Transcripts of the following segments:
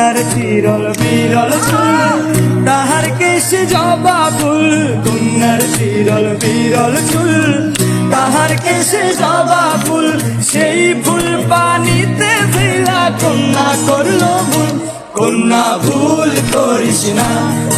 কন্যার চিরল বিরল চুল। তাহার কেশে জবা ফুল কন্যার চিরল বিরল চুল। তাহার কেশে জবা ফুল সেই ফুল পানিতে ফেলা কন্যা করল ভুল। কন্যা ভুল করিস না,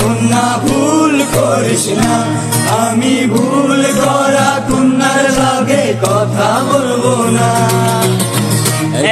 কন্যা ভুল করিস না। আমি ভুল করা কন্যার লগে কথা বলব না।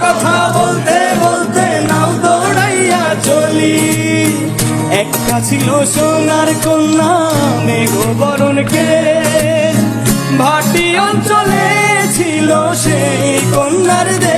কথা বলতে বলতে নাও দৌড়াইয়া চলি। একটা ছিল সোনার কন্যা, মেঘ বরণকে। ভাটি অঞ্চলে ছিল সেই কন্যার দেশ